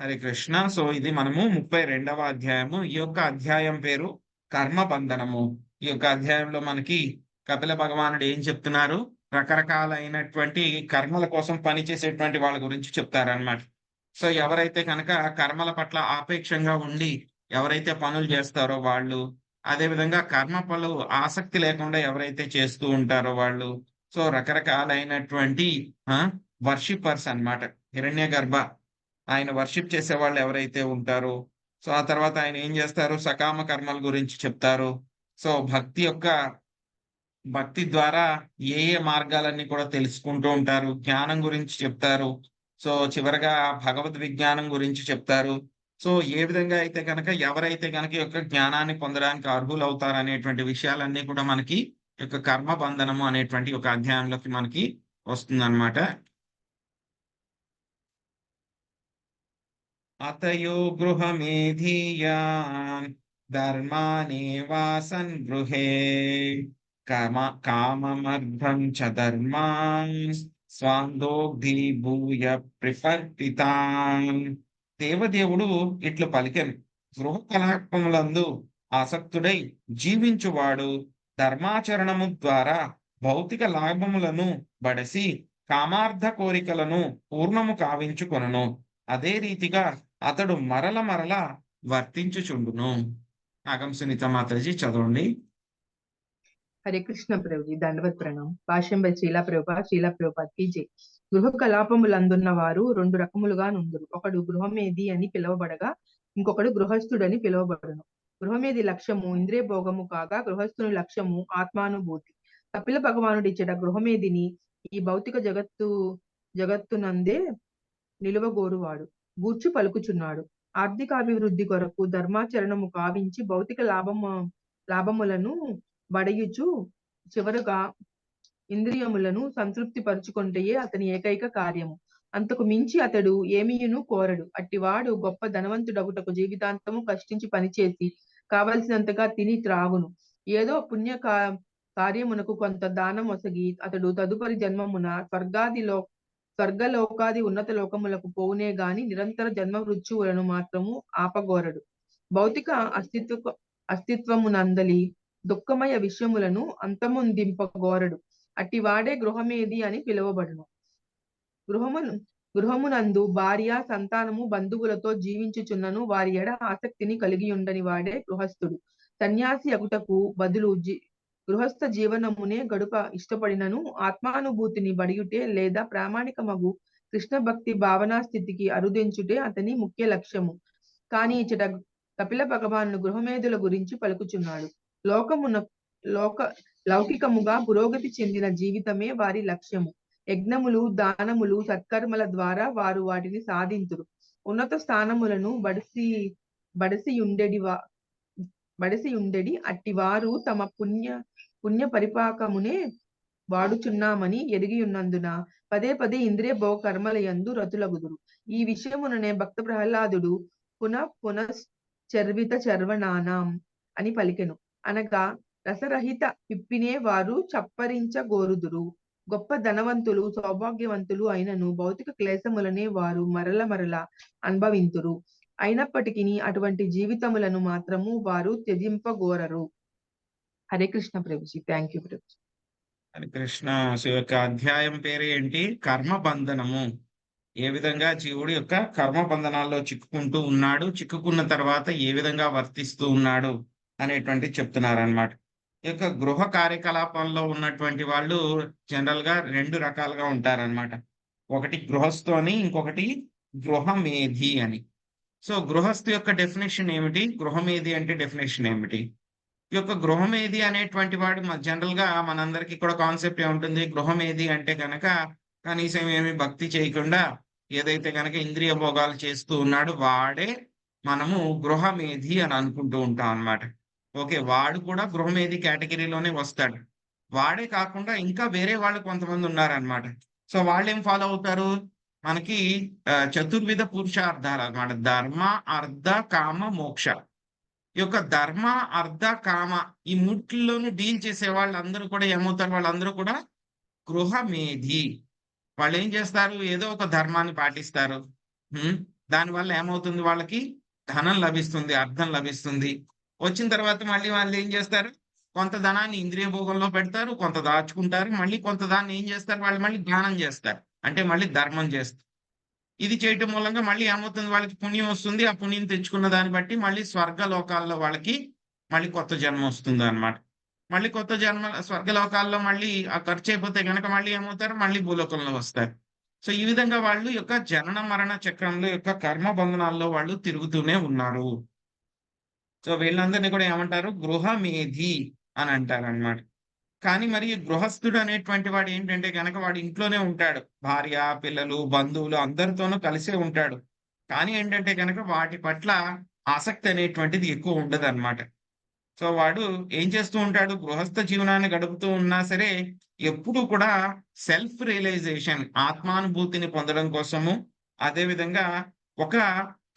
Hare Krishna. So ఇది మనము ముప్పై రెండవ అధ్యాయము. ఈ యొక్క అధ్యాయం పేరు కర్మ బంధనము. ఈ యొక్క అధ్యాయంలో మనకి కపిల భగవానుడు ఏం చెప్తున్నారు? రకరకాలైనటువంటి కర్మల కోసం పనిచేసేటువంటి వాళ్ళ గురించి చెప్తారనమాట సో ఎవరైతే కనుక కర్మల పట్ల ఆపేక్షంగా ఉండి ఎవరైతే పనులు చేస్తారో వాళ్ళు అదే విధంగా కర్మ పలు ఆసక్తి లేకుండా ఎవరైతే చేస్తూ ఉంటారో వాళ్ళు సో రకరకాలైనటువంటి వర్షిపర్స్ అన్నమాట. హిరణ్య గర్భ ఆయన వర్షిప్ చేసే వాళ్ళు ఎవరైతే ఉంటారో సో ఆ తర్వాత ఆయన ఏం చేస్తారు సకామ కర్మల గురించి చెప్తారు. సో భక్తి యొక్క భక్తి ద్వారా ఏ ఏ మార్గాలన్నీ కూడా తెలుసుకుంటూ ఉంటారు. జ్ఞానం గురించి చెప్తారు. సో చివరగా భగవద్ విజ్ఞానం గురించి చెప్తారు. సో ఏ విధంగా అయితే కనుక ఎవరైతే కనుక యొక్క జ్ఞానాన్ని పొందడానికి అర్హులు అవుతారు అనేటువంటి విషయాలన్నీ కూడా మనకి యొక్క కర్మ బంధనము అనేటువంటి ఒక అధ్యాయంలోకి మనకి వస్తుందన్నమాట. అతయో గృహమేధీయాన్ ధర్మానే వాసన్ గృహే కామ కామమర్థం చ ధర్మాన్ స్వాందోగ్ధి భూయ ప్రిపర్తితాన్ దేవదేవుడు ఇట్లు పలికెను. గృహ కలాపములందు ఆసక్తుడై జీవించువాడు ధర్మాచరణము ద్వారా భౌతిక లాభములను బడసి కామార్థ కోరికలను పూర్ణము కావించుకొనును. అదే రీతిగా అతడు మరల మరల వర్తించుచుండును. నాగం సునీత మాతాజీ చదవండి. హరే కృష్ణ ప్రభుజీ దండవత్ ప్రణం. భాష్యం బై శీలా ప్రభా శీలా ప్రభాకి జై. గృహ కలాపములందున్న వారు రెండు రకములుగా నుందురు. ఒకడు గృహమేది అని పిలువబడగా ఇంకొకడు గృహస్థుడని పిలువబడును. గృహమేది లక్ష్యము ఇంద్రియ భోగము కాగా గృహస్థుని లక్ష్యము ఆత్మానుభూతి. కపిల భగవానుడిచ్చట గృహమేదిని ఈ భౌతిక జగత్తు జగత్తునందే నిలువగోరువాడు. గూర్చి పలుకుచున్నాడు. ఆర్థికాభివృద్ధి కొరకు ధర్మాచరణము కావించి భౌతిక లాభము లాభములను బడయుచు చివరగా ఇంద్రియములను సంతృప్తి పరుచుకుంటే అతని ఏకైక కార్యము. అంతకు మించి అతడు ఏమీయును కోరడు. అట్టివాడు గొప్ప ధనవంతుడగుటకు జీవితాంతము కష్టించి పనిచేసి కావలసినంతగా తిని త్రాగును. ఏదో పుణ్య కార్యమునకు కొంత దానం ఒసగి అతడు తదుపరి జన్మమున స్వర్గాదిలో స్వర్గలోకాది ఉన్నత లోకములకు పోవునే గాని నిరంతర జన్మ మృత్యువులను మాత్రము ఆపగోరడు. భౌతిక అస్తిత్వ అస్తిత్వమునందలి దుఃఖమయ విషయములను అంతమొందింపగోరడు. అట్టివాడే గృహమేది అని పిలువబడును. గృహమును గృహమునందు భార్య సంతానము బంధువులతో జీవించుచున్నను వారి ఎడ ఆసక్తిని కలిగి ఉండని వాడే గృహస్థుడు. సన్యాసి అగుటకు బదులు జీ గృహస్థ జీవనమునే గడుప ఇష్టపడినను ఆత్మానుభూతిని బడియుటే లేదా ప్రామాణికమగు కృష్ణ భక్తి భావనా స్థితికి అరుదించుటే అతని ముఖ్య లక్ష్యము. కానీ ఇచ్చట కపిల భగవాను గృహమేధుల గురించి పలుకుచున్నాడు. లోకమున లోక లౌకికముగా పురోగతి చెందిన జీవితమే వారి లక్ష్యము. యజ్ఞములు దానములు సత్కర్మల ద్వారా వారు వాటిని సాధింతురు. ఉన్నత స్థానములను బడిసి బడిసి ఉండెడి బడిసి ఉండెడి అట్టి వారు తమ పుణ్య పుణ్య పరిపాకమునే వాడుచున్నామని ఎరిగి ఉన్నందున పదే పదే ఇంద్రియ భోగ కర్మల యందు రతులగుదురు. ఈ విషయముననే భక్త ప్రహ్లాదుడు పునః పునశ్చర్విత చర్వణానాం అని పలికెను. అనగా రసరహిత పిప్పినే వారు చప్పరించగోరుదురు గొప్ప ధనవంతులు సౌభాగ్యవంతులు అయినను భౌతిక క్లేశములనే వారు మరల మరల అనుభవింతురు. అయినప్పటికీ అటువంటి జీవితములను మాత్రము వారు త్యజింపగోరరు. హరే కృష్ణ ప్రభుజీ. Thank you Prabhuji. హరే కృష్ణ. యొక్క అధ్యాయం పేరు ఏంటి? కర్మ బంధనము. ఏ విధంగా జీవుడు యొక్క కర్మ బంధనాల్లో చిక్కుకుంటూ ఉన్నాడు చిక్కుకున్న తర్వాత ఏ విధంగా వర్తిస్తూ ఉన్నాడు అనేటువంటి చెప్తున్నారు అనమాట ఈ యొక్క గృహ కార్యకలాపాల్లో ఉన్నటువంటి వాళ్ళు జనరల్గా రెండు రకాలుగా ఉంటారన్నమాట. ఒకటి గృహస్థు అని ఇంకొకటి గృహమేధి అని. సో గృహస్థు యొక్క డెఫినేషన్ ఏమిటి? గృహమేధి అంటే డెఫినేషన్ ఏమిటి? ఈ యొక్క గృహమేధి అనేటువంటి వాడు జనరల్గా మనందరికీ కూడా కాన్సెప్ట్ ఏముంటుంది గృహమేధి అంటే కనుక కనీసం ఏమి భక్తి చేయకుండా ఏదైతే కనుక ఇంద్రియ భోగాలు చేస్తూ ఉన్నాడో వాడే మనము గృహమేధి అని అనుకుంటూ ఉంటాం అన్నమాట. ఓకే వాడు కూడా గృహమేధి కేటగిరీలోనే వస్తాడు. వాడే కాకుండా ఇంకా వేరే వాళ్ళు కొంతమంది ఉన్నారనమాట సో వాళ్ళు ఏం ఫాలో అవుతారు? మనకి చతుర్విధ పురుషార్థాలు అనమాట ధర్మ అర్ధ కామ మోక్ష. ఈ యొక్క ధర్మ అర్ధ కామ ఈ మూటిల్లోనూ డీల్ చేసే వాళ్ళందరూ కూడా ఏమవుతారు? వాళ్ళందరూ కూడా గృహమేధి. వాళ్ళు ఏం చేస్తారు? ఏదో ఒక ధర్మాన్ని పాటిస్తారు. దానివల్ల ఏమవుతుంది వాళ్ళకి? ధనం లభిస్తుంది అర్థం లభిస్తుంది. వచ్చిన తర్వాత మళ్ళీ వాళ్ళు ఏం చేస్తారు? కొంత ధనాన్ని ఇంద్రియ భోగంలో పెడతారు కొంత దాచుకుంటారు. మళ్ళీ కొంత దాన్ని ఏం చేస్తారు? వాళ్ళు మళ్ళీ ధ్యానం చేస్తారు. అంటే మళ్ళీ ధర్మం చేస్తారు ఇది చేయటం మూలంగా మళ్ళీ ఏమవుతుంది? వాళ్ళకి పుణ్యం వస్తుంది. ఆ పుణ్యం తెచ్చుకున్న దాన్ని బట్టి మళ్ళీ స్వర్గ లోకాల్లో వాళ్ళకి మళ్ళీ కొత్త జన్మ వస్తుంది అన్నమాట మళ్ళీ కొత్త జన్మ స్వర్గలోకాల్లో మళ్ళీ ఆ ఖర్చు అయిపోతే కనుక మళ్ళీ ఏమవుతారు? మళ్ళీ భూలోకంలో వస్తారు. సో ఈ విధంగా వాళ్ళు యొక్క జనన మరణ చక్రంలో యొక్క కర్మ బంధనాల్లో వాళ్ళు తిరుగుతూనే ఉన్నారు. సో వీళ్ళందరినీ కూడా ఏమంటారు? గృహమేధి అని అంటారు అనమాట కానీ మరి గృహస్థుడు అనేటువంటి వాడు ఏంటంటే కనుక వాడు ఇంట్లోనే ఉంటాడు. భార్య పిల్లలు బంధువులు అందరితోనూ కలిసే ఉంటాడు. కానీ ఏంటంటే కనుక వాటి పట్ల ఆసక్తి అనేటువంటిది ఎక్కువ ఉండదు అనమాట సో వాడు ఏం చేస్తూ ఉంటాడు? గృహస్థ జీవనాన్ని గడుపుతూ ఉన్నా సరే ఎప్పుడు కూడా సెల్ఫ్ రియలైజేషన్ ఆత్మానుభూతిని పొందడం కోసము అదే విధంగా ఒక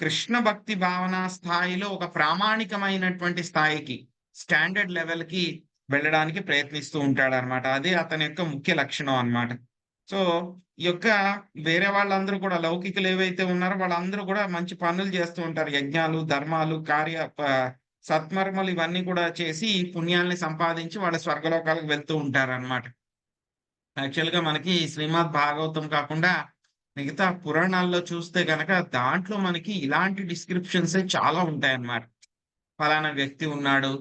కృష్ణ భక్తి భావన స్థాయిలో ఒక ప్రామాణికమైనటువంటి స్థాయికి స్టాండర్డ్ లెవెల్కి వెళ్ళడానికి ప్రయత్నిస్తూ ఉంటాడు అనమాట అది అతని యొక్క ముఖ్య లక్షణం అన్నమాట. సో ఈ యొక్క వేరే వాళ్ళందరూ కూడా లౌకికులు ఏవైతే ఉన్నారో వాళ్ళందరూ కూడా మంచి పనులు చేస్తూ ఉంటారు. యజ్ఞాలు ధర్మాలు కార్య ప- సత్మర్మలు ఇవన్నీ కూడా చేసి పుణ్యాల్ని సంపాదించి వాళ్ళ స్వర్గలోకాలకు వెళ్తూ ఉంటారు అనమాట యాక్చువల్గా మనకి శ్రీమద్ భాగవతం కాకుండా మిగతా పురాణాల్లో చూస్తే గనక దాంట్లో మనకి ఇలాంటి డిస్క్రిప్షన్స్ చాలా ఉంటాయి అన్నమాట ఫలానా వ్యక్తి ఉన్నాడు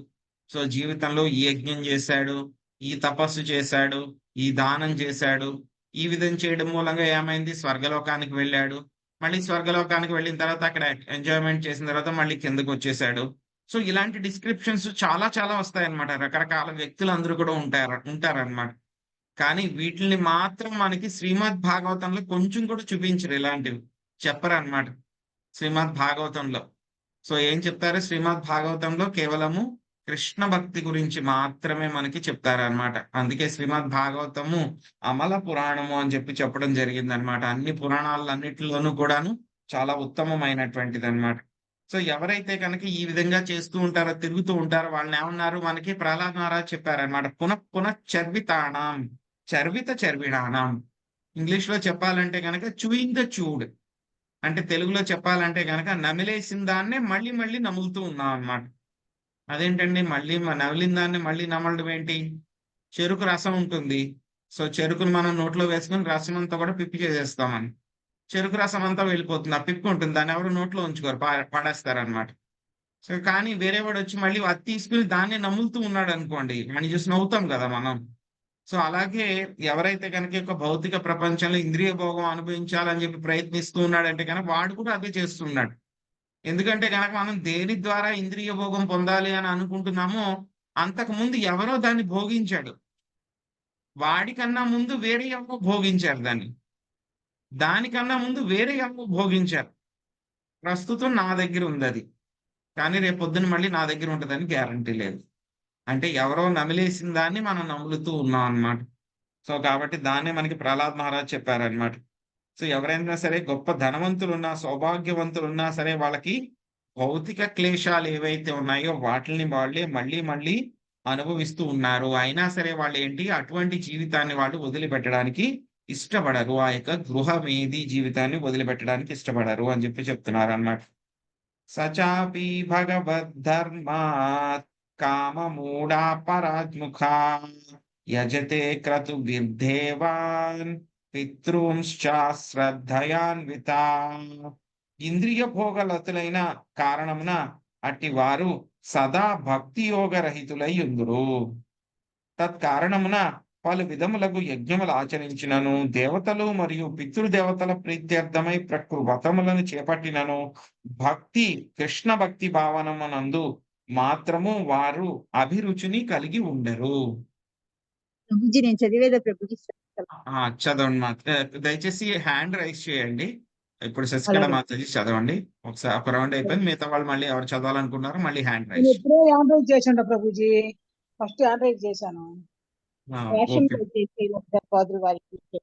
సో జీవితంలో ఈ యజ్ఞం చేశాడు ఈ తపస్సు చేశాడు ఈ దానం చేశాడు. ఈ విధం చేయడం మూలంగా ఏమైంది? స్వర్గలోకానికి వెళ్ళాడు. మళ్ళీ స్వర్గలోకానికి వెళ్ళిన తర్వాత అక్కడ ఎంజాయ్మెంట్ చేసిన తర్వాత మళ్ళీ కిందకు వచ్చేసాడు సో ఇలాంటి డిస్క్రిప్షన్స్ చాలా చాలా వస్తాయన్నమాట. రకరకాల వ్యక్తులు అందరూ కూడా ఉంటారు ఉంటారన్నమాట. కానీ వీటిని మాత్రం మనకి శ్రీమద్ భాగవతంలో కొంచెం కూడా చూపించరు ఇలాంటివి. చెప్పరన్నమాట. శ్రీమద్ భాగవతంలో. సో ఏం చెప్తారు? శ్రీమద్ భాగవతంలో కేవలము కృష్ణ భక్తి గురించి మాత్రమే మనకి చెప్తారనమాట అందుకే శ్రీమద్ భాగవతము అమల పురాణము అని చెప్పి చెప్పడం జరిగింది అనమాట అన్ని పురాణాలన్నిటిలోనూ కూడాను చాలా ఉత్తమమైనటువంటిది అనమాట సో ఎవరైతే కనుక ఈ విధంగా చేస్తూ ఉంటారో తిరుగుతూ ఉంటారో వాళ్ళని ఏమన్నారు మనకి ప్రహ్లాద్ మహారాజ్ చెప్పారనమాట పునః పునః చర్వితాణం చర్విత చర్విణానం. ఇంగ్లీష్లో చెప్పాలంటే కనుక చూయింగ్ ద చూడ్ అంటే తెలుగులో చెప్పాలంటే కనుక నమిలేసిన దాన్నే మళ్ళీ మళ్ళీ నములుతూ ఉన్నాం అన్నమాట అదేంటండి? మళ్ళీ మ- నమిలిన దాన్ని మళ్ళీ నమలడం ఏంటి? చెరుకు రసం ఉంటుంది. సో చెరుకును మనం నోట్లో వేసుకుని రసం అంతా కూడా పిప్పి చేసేస్తామని. చెరుకు రసం అంతా వెళ్ళిపోతుంది. ఆ పిప్పి ఉంటుంది. దాన్ని ఎవరు నోట్లో ఉంచుకోరు. పాడేస్తారనమాట సో కానీ వేరే వాడు వచ్చి మళ్ళీ అది తీసుకుని దాన్ని నములుతూ ఉన్నాడు అనుకోండి అని చూసి నవ్వుతాం కదా మనం. సో అలాగే ఎవరైతే కనుక యొక్క భౌతిక ప్రపంచంలో ఇంద్రియ భోగం అనుభవించాలని చెప్పి ప్రయత్నిస్తూ ఉన్నాడంటే కనుక వాడు కూడా అదే చేస్తున్నాడు ఎందుకంటే కనుక మనం దేని ద్వారా ఇంద్రియ భోగం పొందాలి అని అనుకుంటున్నామో అంతకు ముందు ఎవరో దాన్ని భోగించాడు. వాడికన్నా ముందు వేరే ఎవరో భోగించారు దాన్ని. దానికన్నా ముందు వేరే ఎవరో భోగించారు. ప్రస్తుతం నా దగ్గర ఉంది అది. కానీ రేపు పొద్దున మళ్ళీ నా దగ్గర ఉంటుందని గ్యారంటీ లేదు. అంటే ఎవరో నమిలేసిన దాన్ని మనం నములుతూ ఉన్నాం అన్నమాట. సో కాబట్టి దాన్నే మనకి ప్రహ్లాద్ మహారాజ్ చెప్పారనమాట సో ఎవరైనా సరే గొప్ప ధనవంతులు ఉన్నా సౌభాగ్యవంతులు ఉన్నా సరే వాళ్ళకి భౌతిక క్లేశాలు ఏవైతే ఉన్నాయో వాటిని వాళ్ళే మళ్ళీ మళ్ళీ అనుభవిస్తూ ఉన్నారు. అయినా సరే వాళ్ళు ఏంటి అటువంటి జీవితాన్ని వాళ్ళు వదిలిపెట్టడానికి ఇష్టపడరు. ఆ యొక్క గృహమేది జీవితాన్ని వదిలిపెట్టడానికి ఇష్టపడరు అని చెప్పి చెప్తున్నారు అన్నమాట సచాపి భగవద్ధర్మాత్ కామమూఢా పరాత్ముఖా యజతే క్రతు విర్ధేవాన్ పితృంశ్చ శ్రద్ధయాన్విత. ఇంద్రియ భోగలతులైన కారణమున అట్టి వారు సదా భక్తి యోగ రహితులై ఉందురు. తత్కారణమున పలు విధములకు యజ్ఞములు ఆచరించినను దేవతలు మరియు పితృదేవతల ప్రీత్యర్థమై ప్రకృవతములను చేపట్టినను. భక్తి కృష్ణ భక్తి భావనమునందు మాత్రము వారు అభిరుచిని కలిగి ఉండరు. ప్రభుజీ నేను చదివేదా ప్రభుజీ చదవండి మాత దయచేసి హ్యాండ్ రైజ్ చేయండి. ఇప్పుడు శశికళ. మాతాజీ చదవండి. ఒకసారి ఒక రౌండ్ అయిపోయింది. మిగతా వాళ్ళు మళ్ళీ ఎవరు చదవాలనుకున్నారో మళ్ళీ హ్యాండ్ రైజ్. ఎప్పుడో ఆండ్రాయిడ్ చేశాను ప్రభుజీ. ఫస్ట్ చేశాను. చేసే పాదులు వారికి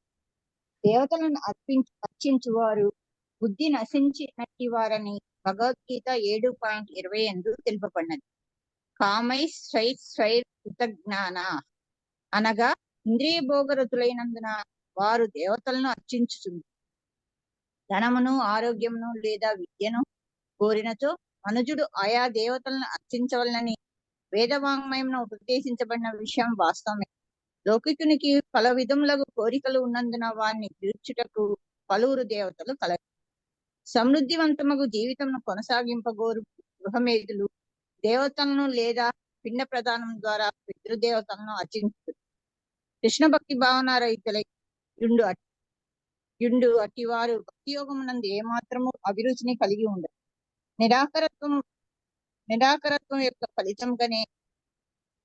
దేవతలను అర్పించి అర్చించు వారు బుద్ధి నశించినట్టి వారని భగవద్గీత ఏడు పాయింట్ ఇరవై ఎందు తెలుపబడినది. కామై స్వై స్వై కృతజ్ఞాన అనగా ఇంద్రియ భోగరతులైనందున వారు దేవతలను అర్చించుతుంది ధనమును ఆరోగ్యమును లేదా విద్యను కోరినచో మనుజుడు ఆయా దేవతలను అర్చించవలనని వేదవాంగ్మయం ఉపదేశించబడిన విషయం వాస్తవమే. లౌకికునికి పల విధములకు కోరికలు ఉన్నందున వారిని తీర్చుటకు పలువురు దేవతలు కల సమృద్ధివంతముకు జీవితంను కొనసాగింపగోరు గృహమేధులు దేవతలను లేదా పిండ ప్రదానం ద్వారా పితృదేవతలను అర్చించు కృష్ణ భక్తి భావన రైతులై యుండు అట్- యుండు అట్టి వారు భక్తి యోగమునందు ఏమాత్రము అభిరుచిని కలిగి ఉండరు నిరాకరత్వం నిరాకరత్వం యొక్క ఫలితంగానే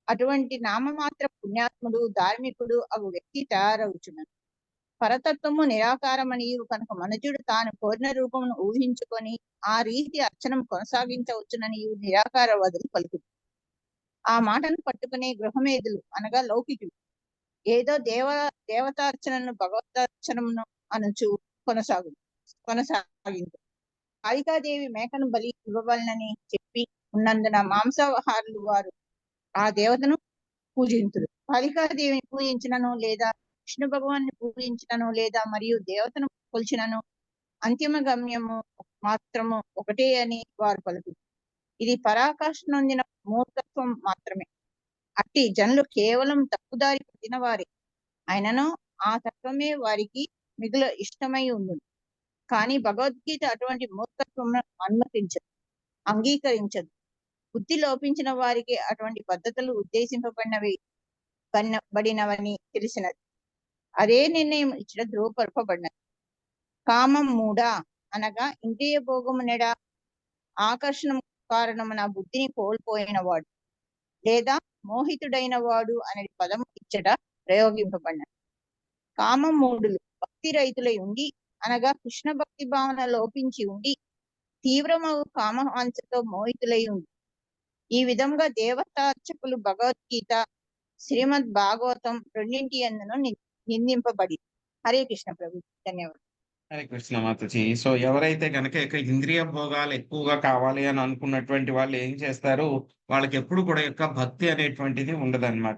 అటువంటి నామమాత్ర పుణ్యాత్ముడు ధార్మికుడు అవు వ్యక్తి తయారవుచున్నాడు. పరతత్వము నిరాకారమని కనుక మనుజుడు తాను కోరిన రూపమును ఊహించుకొని ఆ రీతి అర్చనం కొనసాగించవచ్చునని నిరాకార వదులు పలుకుతుంది ఆ మాటను పట్టుకునే గృహమేధులు అనగా లౌకికులు. ఏదో దేవ దేవతార్చనను భగవతార్చనమును అనుచు కొనసాగు కొనసాగింది. కాళికాదేవి మేకను బలి ఇవ్వవలనని చెప్పి ఉన్నందున మాంసాహారులు వారు ఆ దేవతను పూజింతురు. కాళికాదేవిని పూజించినను లేదా విష్ణు భగవాన్ని పూజించినను లేదా మరియు దేవతను కొలిచినను అంతిమ గమ్యము మాత్రము ఒకటే అని వారు పలుకు ఇది పరాకాష్ఠ నొందిన మూర్ఖత్వం మాత్రమే. అట్టి జనులు కేవలం తప్పుదారి పట్టిన వారే. ఆయనను ఆ తత్వమే వారికి మిగుల ఇష్టమై ఉంది కానీ భగవద్గీత అటువంటి మూర్ఖత్వం అనుమతించదు అంగీకరించదు. బుద్ధి లోపించిన వారికి అటువంటి పద్ధతులు ఉద్దేశింపబడినవి బడినవని తెలిసినది. అదే నిర్ణయం ఇచ్చిన ధృవపరపబడినది కామం మూడా? అనగా ఇంద్రియ భోగము నెడ ఆకర్షణ కారణమున బుద్ధిని కోల్పోయిన వాడు. లేదా మోహితుడైన వాడు అనే పదం ఇచ్చట ప్రయోగింపబడినది కామం మూడులు భక్తి రైతులై ఉండి అనగా కృష్ణ భక్తి భావన లోపించి ఉండి తీవ్రమగు కామవాంఛతో మోహితులై ఉంది ఈ విధంగా దేవతార్చకులు భగవద్గీత శ్రీమద్ భాగవతం రెండింటి అందును ని- నిందింపబడి. హరే కృష్ణ ప్రభు. ధన్యవాదాలు. హరే కృష్ణ మాతజీ. సో ఎవరైతే కనుక ఇక ఇంద్రియ భోగాలు ఎక్కువగా కావాలి అని అనుకున్నటువంటి వాళ్ళు ఏం చేస్తారు? వాళ్ళకి ఎప్పుడు కూడా యొక్క భక్తి అనేటువంటిది ఉండదన్నమాట.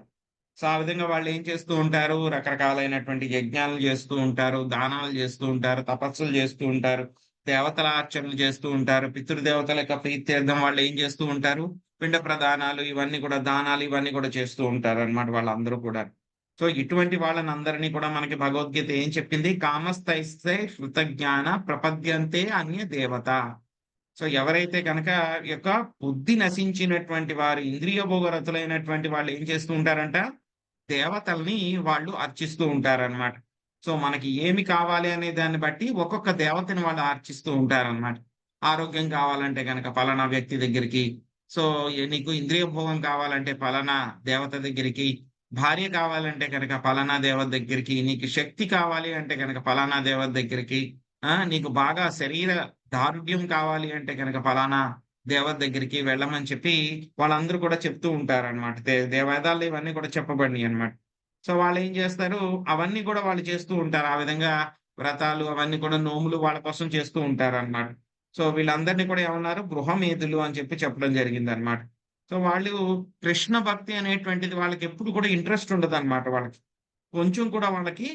సో ఆ విధంగా వాళ్ళు ఏం చేస్తూ ఉంటారు? రకరకాలైనటువంటి యజ్ఞాలు చేస్తూ ఉంటారు దానాలు చేస్తూ ఉంటారు తపస్సులు చేస్తూ ఉంటారు దేవతల అర్చనలు చేస్తూ ఉంటారు పితృదేవతల యొక్క ప్రీత్యర్థం వాళ్ళు ఏం చేస్తూ ఉంటారు? పిండ ప్రదానాలు ఇవన్నీ కూడా దానాలు ఇవన్నీ కూడా చేస్తూ ఉంటారు అనమాట వాళ్ళందరూ కూడా. సో ఇటువంటి వాళ్ళని అందరినీ కూడా మనకి భగవద్గీత ఏం చెప్పింది? కామస్థైస్తే శృతజ్ఞాన ప్రపద్యంతే అన్య దేవత. సో ఎవరైతే కనుక యొక్క బుద్ధి నశించినటువంటి వారు ఇంద్రియ భోగరతులైనటువంటి వాళ్ళు ఏం చేస్తూ ఉంటారంట? దేవతల్ని వాళ్ళు అర్చిస్తూ ఉంటారన్నమాట. సో మనకి ఏమి కావాలి అనే దాన్ని బట్టి ఒక్కొక్క దేవతని వాళ్ళు అర్చిస్తూ ఉంటారన్నమాట. ఆరోగ్యం కావాలంటే కనుక ఫలానా వ్యక్తి దగ్గరికి. సో నీకు ఇంద్రియ భోగం కావాలంటే ఫలానా దేవత దగ్గరికి. భార్య కావాలంటే కనుక పలానా దేవత దగ్గరికి నీకు శక్తి కావాలి అంటే కనుక పలానా దేవత దగ్గరికి ఆ నీకు బాగా శరీర దారుఢ్యం కావాలి అంటే కనుక పలానా దేవత దగ్గరికి వెళ్ళమని చెప్పి వాళ్ళందరూ కూడా చెప్తూ ఉంటారనమాట దేవేదాలు ఇవన్నీ కూడా చెప్పబడినాయి అనమాట సో వాళ్ళు ఏం చేస్తారు? అవన్నీ కూడా వాళ్ళు చేస్తూ ఉంటారు. ఆ విధంగా వ్రతాలు అవన్నీ కూడా నోములు వాళ్ళ కోసం చేస్తూ ఉంటారు అనమాట సో వీళ్ళందరినీ కూడా ఏమన్నారు? గృహమేధులు అని చెప్పి చెప్పడం జరిగింది అనమాట సో వాళ్ళు కృష్ణ భక్తి అనేటువంటిది వాళ్ళకి ఎప్పుడు కూడా ఇంట్రెస్ట్ ఉండదు అనమాట వాళ్ళకి. కొంచెం కూడా వాళ్ళకి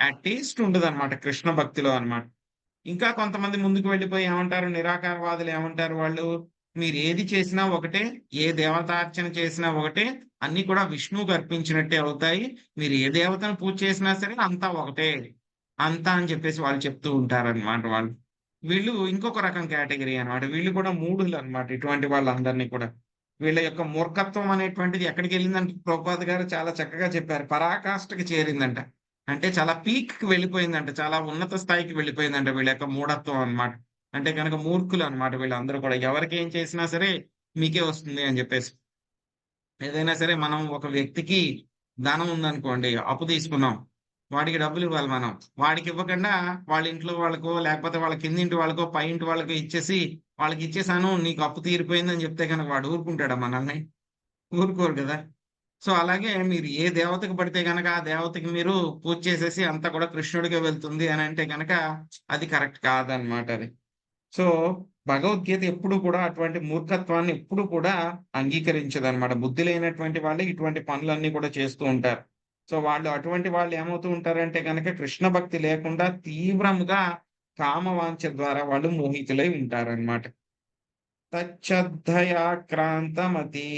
అట్లీస్ట్ ఉండదు అనమాట కృష్ణ భక్తిలో అన్నమాట. ఇంకా కొంతమంది ముందుకు వెళ్ళిపోయి ఏమంటారు? నిరాకారవాదులు ఏమంటారు వాళ్ళు? మీరు ఏది చేసినా ఒకటే ఏ దేవతార్చన చేసినా ఒకటే అన్ని కూడా విష్ణువుకు అర్పించినట్టే అవుతాయి. మీరు ఏ దేవతను పూజ చేసినా సరే అంతా ఒకటే అంతా అని చెప్పేసి వాళ్ళు చెప్తూ ఉంటారు అనమాట వాళ్ళు. వీళ్ళు ఇంకొక రకం కేటగిరీ అన్నమాట. వీళ్ళు కూడా మూఢులు అనమాట ఇటువంటి వాళ్ళందరినీ కూడా. వీళ్ళ యొక్క మూర్ఖత్వం అనేటువంటిది ఎక్కడికి వెళ్ళిందంటే ప్రభుపాద్ గారు చాలా చక్కగా చెప్పారు. పరాకాష్ఠకి చేరిందంట. అంటే చాలా పీక్కి వెళ్ళిపోయిందంట. చాలా ఉన్నత స్థాయికి వెళ్ళిపోయిందంట వీళ్ళ యొక్క మూఢత్వం అనమాట అంటే కనుక మూర్ఖులు అన్నమాట వీళ్ళందరూ కూడా. ఎవరికి ఏం చేసినా సరే మీకే వస్తుంది అని చెప్పేసి. ఏదైనా సరే మనం ఒక వ్యక్తికి ధనం ఉందనుకోండి అప్పు తీసుకున్నాం. వాడికి డబ్బులు ఇవ్వాలి మనం. వాడికి ఇవ్వకుండా వాళ్ళ ఇంట్లో వాళ్ళకో లేకపోతే వాళ్ళ కిందింటి వాళ్ళకో పై ఇంటి వాళ్ళకో ఇచ్చేసి వాళ్ళకి ఇచ్చేసాను నీకు అప్పు తీరిపోయిందని చెప్తే కనుక వాడు ఊరుకుంటాడా మనల్ని? ఊరుకోరు కదా. సో అలాగే మీరు ఏ దేవతకు పడితే కనుక ఆ దేవతకి మీరు పూజ చేసేసి అంతా కూడా కృష్ణుడికే వెళ్తుంది అని అంటే కనుక అది కరెక్ట్ కాదనమాట అది. సో భగవద్గీత ఎప్పుడు కూడా అటువంటి మూర్ఖత్వాన్ని ఎప్పుడు కూడా అంగీకరించదు అనమాట బుద్ధి లేనటువంటి వాళ్ళు ఇటువంటి పనులన్నీ కూడా చేస్తూ ఉంటారు. సో వాళ్ళు అటువంటి వాళ్ళు ఏమవుతూ ఉంటారంటే కనుక కృష్ణ భక్తి లేకుండా తీవ్రంగా కామవాంఛ ద్వారా వాళ్ళు మోహితులై ఉంటారన్నమాట. తచ్చద్ధయాక్రాంతమతి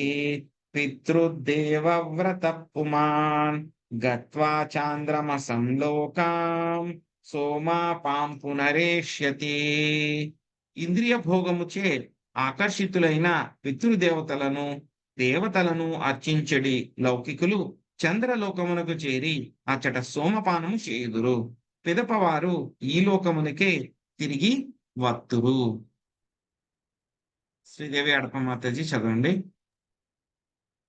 పితృదేవవ్రత పుమాన్ గత్వా చాంద్రమసం లోకాం సోమాపాం పునరేష్యతి. ఇంద్రియ భోగముచే ఆకర్షితులైన పితృదేవతలను దేవతలను అర్చించడి లౌకికులు చంద్రలోకమునకు చేరి అచ్చట సోమపానము చేయుదురు. పిదపవారు ఈ లోకమునికే తిరిగి వత్తురు. శ్రీదేవి అడప మాతాజీ చదవండి.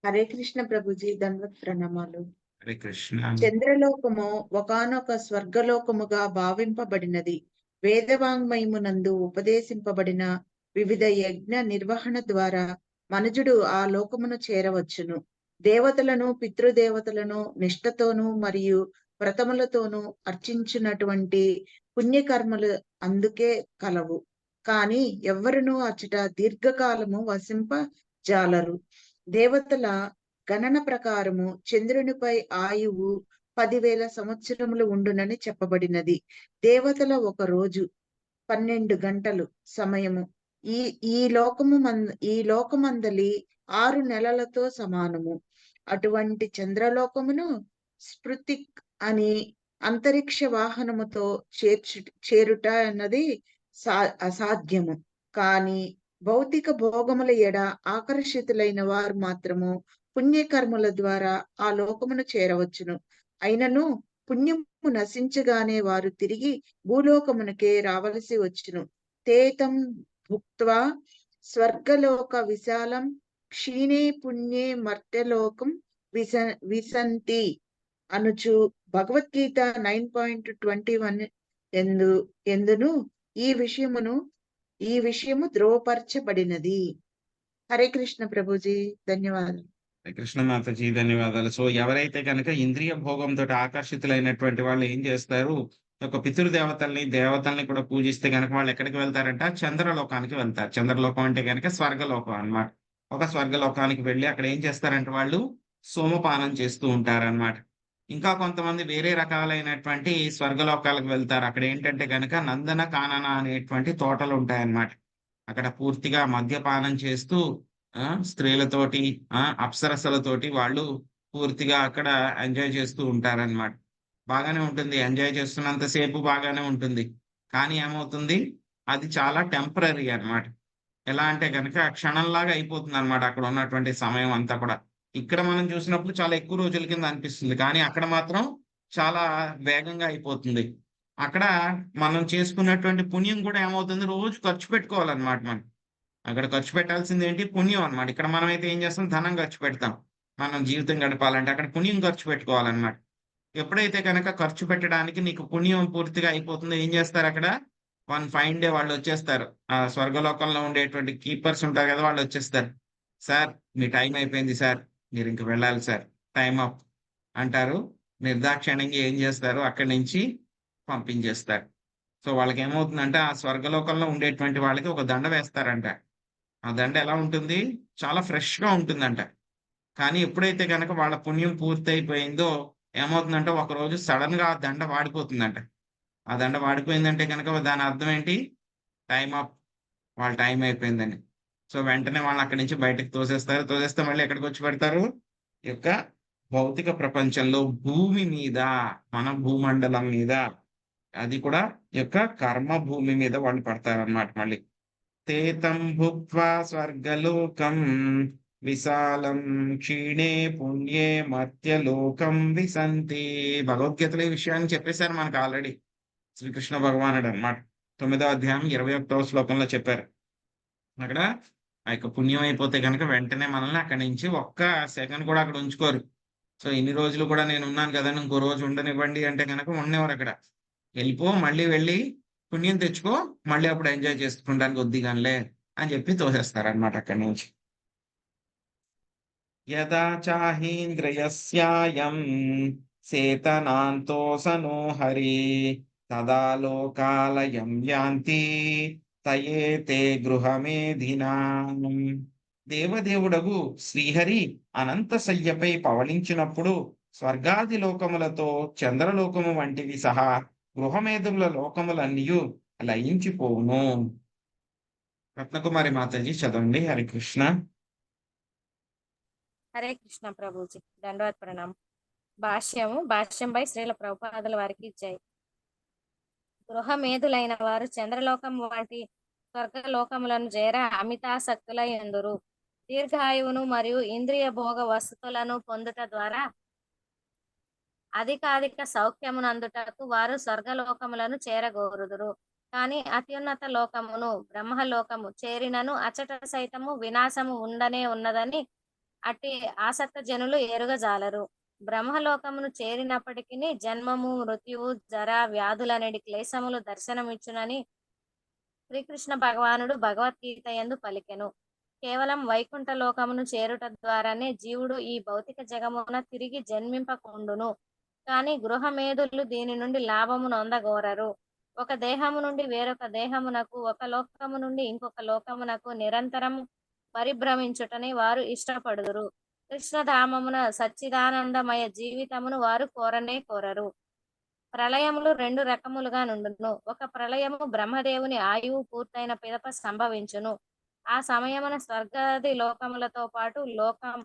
హరే కృష్ణ ప్రభుజీ ధన్వత్ ప్రణామాలు. హరే కృష్ణ. చంద్రలోకము ఒకానొక స్వర్గలోకముగా భావింపబడినది. వేదవాంగ్మయమునందు ఉపదేశింపబడిన వివిధ యజ్ఞ నిర్వహణ ద్వారా మనుజుడు ఆ లోకమును చేరవచ్చును. దేవతలను పితృదేవతలను నిష్ఠతోనూ మరియు వ్రతములతోనూ అర్చించినటువంటి పుణ్యకర్మలు అందుకే కలవు. కాని ఎవ్వరునూ అచ్చట దీర్ఘకాలము వసింప జాలరు దేవతల గణన ప్రకారము చంద్రునిపై ఆయువు పదివేల సంవత్సరములు ఉండునని చెప్పబడినది. దేవతల ఒక రోజు పన్నెండు గంటలు సమయము. ఈ ఈ లోకము మంద ఈ లోకమందలి ఆరు నెలలతో సమానము. అటువంటి చంద్రలోకమును స్పృతిక్ అని అంతరిక్ష వాహనముతో చేర్చు చేరుట అన్నది సా అసాధ్యము. కానీ భౌతిక భోగముల ఎడ ఆకర్షితులైన వారు మాత్రము పుణ్యకర్మల ద్వారా ఆ లోకమును చేరవచ్చును. అయినను పుణ్యము నశించగానే వారు తిరిగి భూలోకమునకే రావలసి వచ్చును. తేతం భుక్వా స్వర్గలోక విశాలం క్షీణే పుణ్యే మర్త్యలోకం విస విసంతి అనుచు Bhagavad Gita nine point twenty one ఎందు ఎందును ఈ విషయమును ఈ విషయము ధ్రువపరచబడినది. హరే కృష్ణ ప్రభుజీ ధన్యవాదాలు హరే కృష్ణ మాతాజీ ధన్యవాదాలు. సో ఎవరైతే కనుక ఇంద్రియ భోగంతో ఆకర్షితులైనటువంటి వాళ్ళు ఏం చేస్తారు? ఒక పితృదేవతల్ని దేవతల్ని కూడా పూజిస్తే కనుక వాళ్ళు ఎక్కడికి వెళ్తారంట? చంద్రలోకానికి వెళ్తారు. చంద్రలోకం అంటే కనుక స్వర్గలోకం అన్నమాట. ఒక స్వర్గలోకానికి వెళ్ళి అక్కడ ఏం చేస్తారంటే వాళ్ళు? సోమపానం చేస్తూ ఉంటారన్నమాట. ఇంకా కొంతమంది వేరే రకాలైనటువంటి స్వర్గలోకాలకు వెళ్తారు. అక్కడ ఏంటంటే కనుక నందన కానన అనేటువంటి తోటలు ఉంటాయన్నమాట. అక్కడ పూర్తిగా మద్యపానం చేస్తూ ఆ స్త్రీలతోటి ఆ అప్సరసలతోటి వాళ్ళు పూర్తిగా అక్కడ ఎంజాయ్ చేస్తూ ఉంటారన్నమాట. బాగానే ఉంటుంది. ఎంజాయ్ చేస్తున్నంతసేపు బాగానే ఉంటుంది. కానీ ఏమవుతుంది? అది చాలా టెంపరీ అన్నమాట. ఎలా అంటే కనుక క్షణంలాగా అయిపోతుంది అనమాట అక్కడ ఉన్నటువంటి సమయం అంతా కూడా. ఇక్కడ మనం చూసినప్పుడు చాలా ఎక్కువ రోజుల కింద అనిపిస్తుంది. కానీ అక్కడ మాత్రం చాలా వేగంగా అయిపోతుంది. అక్కడ మనం చేసుకున్నటువంటి పుణ్యం కూడా ఏమవుతుంది? రోజు ఖర్చు పెట్టుకోవాలన్నమాట మనం. అక్కడ ఖర్చు పెట్టాల్సింది ఏంటి? పుణ్యం అనమాట ఇక్కడ మనం అయితే ఏం చేస్తాం? ధనం ఖర్చు పెడతాం. మనం జీవితం గడపాలంటే అక్కడ పుణ్యం ఖర్చు పెట్టుకోవాలన్నమాట. ఎప్పుడైతే కనుక ఖర్చు పెట్టడానికి నీకు పుణ్యం పూర్తిగా అయిపోతుందో ఏం చేస్తారు అక్కడ? వన్ ఫైన్ డే వాళ్ళు వచ్చేస్తారు. ఆ స్వర్గలోకంలో ఉండేటువంటి కీపర్స్ ఉంటారు కదా వాళ్ళు వచ్చేస్తారు. సార్ మీ టైం అయిపోయింది సార్. మీరు ఇంక వెళ్ళాలి సార్. టైం అప్ అంటారు. నిర్దాక్షిణ్యంగా ఏం చేస్తారు? అక్కడి నుంచి పంపించేస్తారు. సో వాళ్ళకి ఏమవుతుందంటే ఆ స్వర్గలోకంలో ఉండేటువంటి వాళ్ళకి ఒక దండ వేస్తారంట. ఆ దండ ఎలా ఉంటుంది? చాలా ఫ్రెష్గా ఉంటుందంట. కానీ ఎప్పుడైతే కనుక వాళ్ళ పుణ్యం పూర్తయిపోయిందో ఏమవుతుందంటే ఒక రోజు ఆ దండ వాడిపోతుందంట. ఆ దండ వాడిపోయిందంటే కనుక దాని అర్థం ఏంటి? Time up. వాళ్ళ టైం అయిపోయిందని. సో వెంటనే వాళ్ళని అక్కడి నుంచి బయటకు తోసేస్తారు. తోసేస్తే మళ్ళీ ఎక్కడికి వచ్చి పెడతారు? ఈ యొక్క భౌతిక ప్రపంచంలో భూమి మీద మన భూమండలం మీద. అది కూడా యొక్క కర్మ భూమి మీద వాళ్ళు పడతారు అనమాట మళ్ళీ. తేతం భుక్వా స్వర్గలోకం విశాలం క్షీణే పుణ్యే మర్త్యలోకం విసంతి భగవద్గీతలో ఈ విషయాన్ని చెప్పేశారు మనకు ఆల్రెడీ శ్రీకృష్ణ భగవానుడు అన్నమాట. తొమ్మిదో అధ్యాయం ఇరవై ఒకటో శ్లోకంలో చెప్పారు. అక్కడ ఆ యొక్క పుణ్యం అయిపోతే కనుక వెంటనే మనల్ని అక్కడి నుంచి ఒక్క సెకండ్ కూడా అక్కడ ఉంచుకోరు. సో ఇన్ని రోజులు కూడా నేను ఉన్నాను కదా ఇంకో రోజు ఉండనివ్వండి అంటే కనుక ఉండేవారు అక్కడ. వెళ్ళిపో మళ్ళీ వెళ్ళి పుణ్యం తెచ్చుకో మళ్ళీ అప్పుడు ఎంజాయ్ చేసుకుంటానికి వద్దిగానిలే అని చెప్పి తోసేస్తారు అనమాట అక్కడి నుంచి. యదా చాహీంద్రియస్యాయం సేతనాంతోసనో హరి తదా లోకాలయం యాంతి తయేతే గృహమేధినా. దేవదేవుడగు శ్రీహరి అనంత శయ్యపై పవళించినప్పుడు స్వర్గాది లోకములతో చంద్రలోకము వంటివి సహా గృహమేధముల లోకములన్నీయు లయించిపోవును. రత్నకుమారి మాతాజీ చదవండి. హరి కృష్ణ. హరే కృష్ణ ప్రభుజీ. దండవత్ ప్రణామం. భాష్యము భాష్యంపై శ్రీల ప్రభుపాదుల వారికి ఇచ్చాయి. గృహమేధులైన వారు చంద్రలోకం వంటి స్వర్గలోకములను చేర అమితాసక్తులై ఉందురు దీర్ఘాయువును మరియు ఇంద్రియ భోగ వసతులను పొందుట ద్వారా అధికాధిక సౌఖ్యమునందుటకు వారు స్వర్గలోకములను చేరగోరుదురు. కానీ అత్యున్నత లోకమును బ్రహ్మలోకము చేరినను అచట సైతము వినాశము ఉండనే ఉన్నదని అట్టి ఆసక్త జనులు ఎరుగజాలరు. బ్రహ్మలోకమును చేరినప్పటికీ జన్మము మృత్యువు జర వ్యాధులనేటి క్లేశములు దర్శనమిచ్చునని శ్రీకృష్ణ భగవానుడు భగవద్గీత యందు పలికెను. కేవలం వైకుంఠ లోకమును చేరుట ద్వారానే జీవుడు ఈ భౌతిక జగమున తిరిగి జన్మింపకుండును. కానీ గృహమేధులు దీని నుండి లాభము నొందగోరరు. ఒక దేహము నుండి వేరొక దేహమునకు ఒక లోకము నుండి ఇంకొక లోకమునకు నిరంతరం పరిభ్రమించుటని వారు ఇష్టపడుదురు. కృష్ణధామమున సచ్చిదానందమయ జీవితమును వారు కోరనే కోరరు. ప్రళయములు రెండు రకములుగా నుండును. ఒక ప్రళయము బ్రహ్మదేవుని ఆయువు పూర్తయిన పిదప సంభవించును. ఆ సమయమున స్వర్గాది లోకములతో పాటు లోకం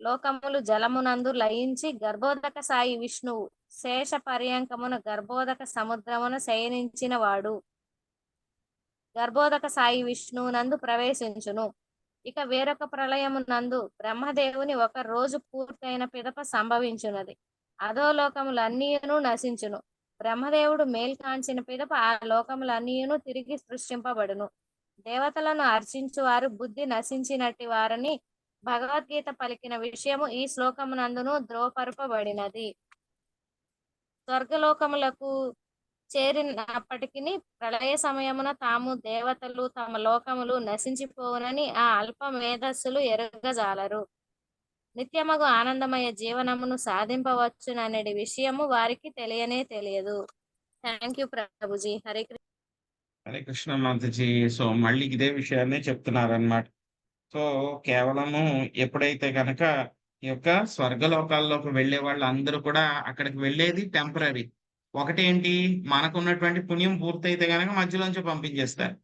లోకములు జలమునందు లయించి గర్భోదక సాయి విష్ణువు శేష పర్యంకమున గర్భోదక సముద్రమున శయనించిన వాడు గర్భోదక సాయి విష్ణువునందు ప్రవేశించును. ఇక వేరొక ప్రళయము నందు బ్రహ్మదేవుని ఒక రోజు పూర్తయిన పిదప సంభవించున్నది. అధోలోకములన్నీయును నశించును. బ్రహ్మదేవుడు మేల్కాంచిన పిదప ఆ లోకములన్నీయును తిరిగి సృష్టింపబడును. దేవతలను అర్చించువారు బుద్ధి నశించినట్టి వారని భగవద్గీత పలికిన విషయము ఈ శ్లోకమునందును ద్రోపరపబడినది. స్వర్గలోకములకు చేరినప్పటికీ ప్రళయ సమయమున తాము దేవతలు తమ లోకములు నశించిపోవునని ఆ అల్ప మేధస్సులు ఎరగజాలరు. నిత్యమగు ఆనందమయ జీవనమును సాధింపవచ్చుననే విషయము వారికి తెలియనే తెలియదు. Thank you Prabhuji. Hare Krishna Hare Krishna Mataji. So మళ్ళీ ఇదే విషయాన్ని చెప్తున్నారనమాట సో కేవలము ఎప్పుడైతే కనుక ఈ యొక్క స్వర్గలోకాల్లోకి వెళ్ళే వాళ్ళు అందరూ కూడా అక్కడికి వెళ్ళేది టెంపరీ ఒకటేంటి? మనకున్నటువంటి పుణ్యం పూర్తయితే గనక మధ్యలోంచి పంపించేస్తారు.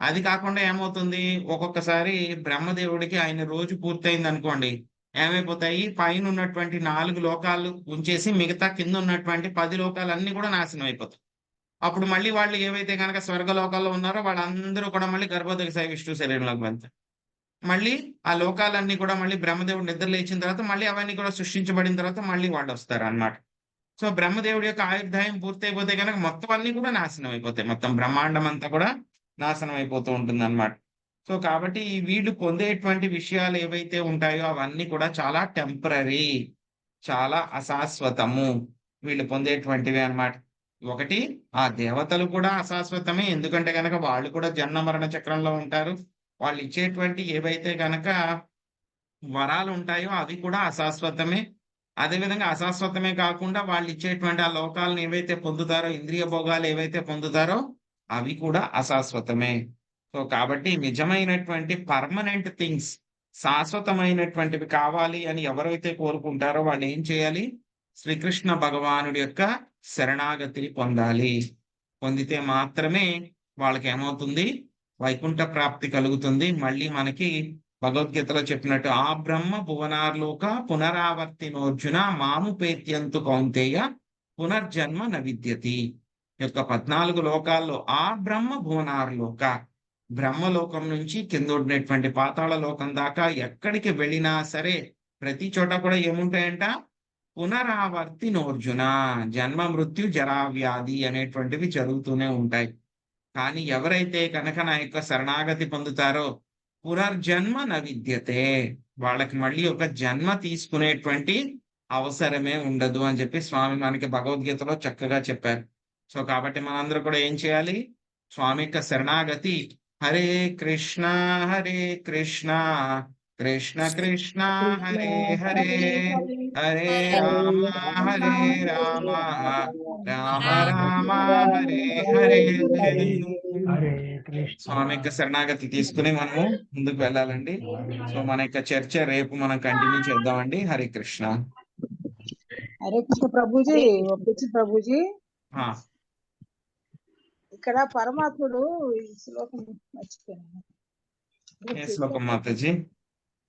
అది కాకుండా ఏమవుతుంది? ఒక్కొక్కసారి బ్రహ్మదేవుడికి ఆయన రోజు పూర్తయింది అనుకోండి ఏమైపోతాయి? పైన ఉన్నటువంటి నాలుగు లోకాలు ఉంచేసి మిగతా కింద ఉన్నటువంటి పది లోకాలన్నీ కూడా నాశనం అయిపోతాయి. అప్పుడు మళ్ళీ వాళ్ళు ఏవైతే కనుక స్వర్గలోకాల్లో ఉన్నారో వాళ్ళందరూ కూడా మళ్ళీ గర్భోదయ సాయి విష్ణు శరీరంలోకి వెళ్తారు. మళ్ళీ ఆ లోకాలన్నీ కూడా మళ్ళీ బ్రహ్మదేవుడు నిద్ర లేచిన తర్వాత మళ్ళీ అవన్నీ కూడా సృష్టించబడిన తర్వాత మళ్ళీ వాళ్ళు వస్తారు అన్నమాట సో బ్రహ్మదేవుడి యొక్క ఆయుర్దాయం పూర్తయిపోతే కనుక మొత్తం అన్ని కూడా నాశనం అయిపోతాయి. మొత్తం బ్రహ్మాండం అంతా కూడా నాశనం అయిపోతూ ఉంటుంది అన్నమాట సో కాబట్టి వీళ్ళు పొందేటువంటి విషయాలు ఏవైతే ఉంటాయో అవన్నీ కూడా చాలా టెంపరీ చాలా అశాశ్వతము వీళ్ళు పొందేటువంటివి అన్నమాట. ఒకటి ఆ దేవతలు కూడా అశాశ్వతమే. ఎందుకంటే కనుక వాళ్ళు కూడా జన్మ మరణ చక్రంలో ఉంటారు. వాళ్ళు ఇచ్చేటువంటి ఏవైతే కనుక వరాలు ఉంటాయో అవి కూడా అశాశ్వతమే. అదేవిధంగా అశాశ్వతమే కాకుండా వాళ్ళు ఇచ్చేటువంటి ఆ లోకాలను ఏవైతే పొందుతారో ఇంద్రియ భోగాలు ఏవైతే పొందుతారో అవి కూడా అశాశ్వతమే. సో కాబట్టి నిజమైనటువంటి పర్మనెంట్ థింగ్స్ శాశ్వతమైనటువంటివి కావాలి అని ఎవరైతే కోరుకుంటారో వాళ్ళు ఏం చేయాలి? శ్రీకృష్ణ భగవానుడి యొక్క శరణాగతిని పొందాలి. పొందితే మాత్రమే వాళ్ళకి ఏమవుతుంది వైకుంఠ ప్రాప్తి కలుగుతుంది. మళ్ళీ మనకి భగవద్గీతలో చెప్పినట్టు ఆ బ్రహ్మ భువనార్లోక పునరావర్తినోర్జున మాము పేత్యంతు కౌంతేయ పునర్జన్మ న విద్యతి యొక్క పద్నాలుగు లోకాల్లో ఆ బ్రహ్మ భువనార్లోక బ్రహ్మలోకం నుంచి కింద ఉండేటువంటి పాతాళ లోకం దాకా ఎక్కడికి వెళ్ళినా సరే ప్రతి చోట కూడా ఏముంటాయంట? పునరావర్తినోర్జున జన్మ మృత్యు జరావ్యాధి అనేటువంటివి జరుగుతూనే ఉంటాయి. కానీ ఎవరైతే కనుక నా యొక్క శరణాగతి పొందుతారో పునర్జన్మ నవిద్యతే. వాళ్ళకి మళ్ళీ ఒక జన్మ తీసుకునేటువంటి అవసరమే ఉండదు అని చెప్పి స్వామి మనకి భగవద్గీతలో చక్కగా చెప్పారు. సో కాబట్టి మనందరూ కూడా ఏం చేయాలి? స్వామి యొక్క శరణాగతి. హరే కృష్ణ హరే కృష్ణ. కృష్ణ కృష్ణ హరే హరే హరే రామ హరే రామ రామ రామ హరే హరే హరే కృష్ణ. స్వామి యొక్క శరణాగతి తీసుకుని మనము ముందుకు వెళ్ళాలండి. సో మన యొక్క చర్చ రేపు మనం కంటిన్యూ చేద్దామండి. హరే కృష్ణ. హరే కృష్ణ ప్రభుజీ ప్రభుజీ. ఇక్కడ పరమాత్ముడు ఈ శ్లోకం మర్చిపోయాను. ఏ శ్లోకం మాతాజీ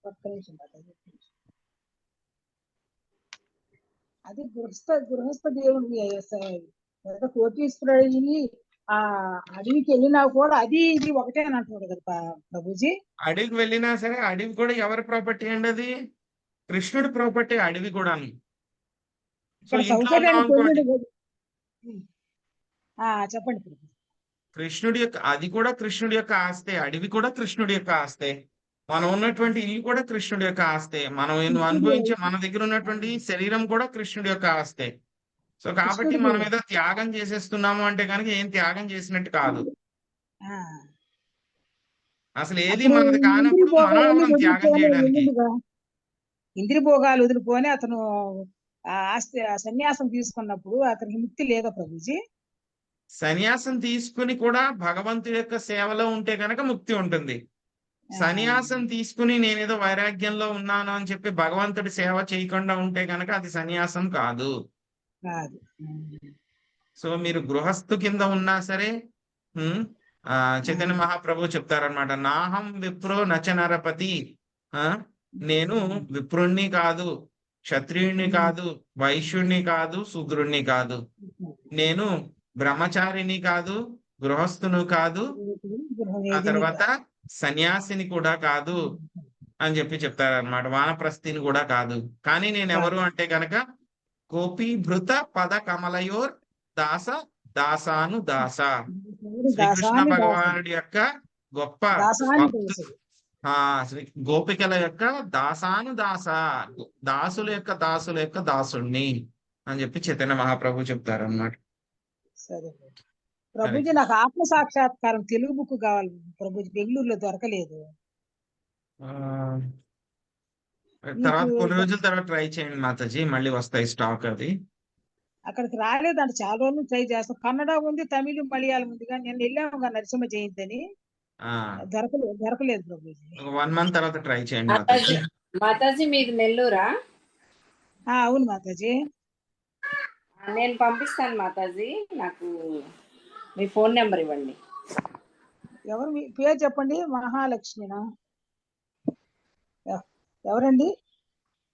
ఒక్క నిమిషం మాతాజీ. అది గృహస్థ గృహస్థ దేవుడు ఎంత కోటీశ్వరుడు అయ్యి ఆ అడవికి వెళ్ళినా కూడా అది ఇది ఒకటే అని అంటున్నాడు కదా ప్రభుజీ. అడవికి వెళ్ళినా సరే అడవి కూడా ఎవరి ప్రాపర్టీ అండి అది? కృష్ణుడి ప్రాపర్టీ అడవి ఆ చెప్పండి కృష్ణుడి యొక్క అది కూడా కృష్ణుడి యొక్క ఆస్తే అడవి కూడా కృష్ణుడి యొక్క ఆస్తే. మనం ఉన్నటువంటి ఇల్లు కూడా కృష్ణుడి యొక్క ఆస్తే. మనం అనుభవించే మన దగ్గర ఉన్నటువంటి శరీరం కూడా కృష్ణుడి యొక్క ఆస్తే. సో కాబట్టి మనం ఏదో త్యాగం చేసేస్తున్నాము అంటే కనుక ఏం త్యాగం చేసినట్టు కాదు. అసలు ఏది మనది కానప్పుడు మనం త్యాగం చేయడానికి. ముందుగా ఇంద్రియ భోగాలు వదులుకొని అతను ఆ ఆస్తి సన్యాసం తీసుకున్నప్పుడు అతనికి ముక్తి లేదా ప్రభుజీ? సన్యాసం తీసుకుని కూడా భగవంతుడి యొక్క సేవలో ఉంటే కనుక ముక్తి ఉంటుంది. సన్యాసం తీసుకుని నేనేదో వైరాగ్యంలో ఉన్నాను అని చెప్పి భగవంతుడి సేవ చేయకుండా ఉంటే కనుక అది సన్యాసం కాదు. సో మీరు గృహస్థు కింద ఉన్నా సరే చైతన్య మహాప్రభు చెప్తారనమాట నాహం విప్రో నచ నరపతి ఆ నేను విప్రుణ్ణి కాదు క్షత్రియుణ్ణి కాదు వైశ్యుణ్ణి కాదు శూద్రుణ్ణి కాదు. నేను బ్రహ్మచారిని కాదు గృహస్థును కాదు. ఆ తర్వాత సన్యాసిని కూడా కాదు అని చెప్పి చెప్తారన్నమాట. వానప్రస్థిని కూడా కాదు. కానీ నేను ఎవరు అంటే గనక గోపీభృత పద కమలయోర్ దాస దాసాను దాస. శ్రీకృష్ణ భగవానుడి యొక్క గొప్ప ఆ శ్రీ గోపికల యొక్క దాసాను దాస. దాసుల యొక్క దాసుల యొక్క దాసుణ్ణి అని చెప్పి చైతన్య మహాప్రభు చెప్తారన్నమాట. సరే ప్రభుజీ నాకు ఆత్మ సాక్షాత్కారం తెలుగు బుక్ కావాలి ప్రభుజీ బెంగళూరులో దొరకలేదు. ఆ, తర్వాత కొన్ని రోజుల తర్వాత ట్రై చేయండి మాతాజీ మళ్ళీ వస్తాయి స్టాక్ అది. అక్కడికి రాలేదంటే చాలా రోజులు ట్రై చేస్తాం. కన్నడ ఉంది తమిళ మలయాళం ఉంది కానీ నేను వెళ్ళాము కదా నరసింహ జయంతి అని. ఆ. దొరకలేదు దొరకలేదు ప్రభుజీ. వన్ మంత్ తర్వాత ట్రై చేయండి మాతాజీ. మాతాజీ మీది నెల్లూరా? ఆ, అవును మాతాజీ. నేను పంపిస్తాను మాతాజీ నాకు మీ ఫోన్ నెంబర్ ఇవ్వండి. ఎవరు మీ పేరు చెప్పండి? మహాలక్ష్మినా? ఎవ- ఎవరండి?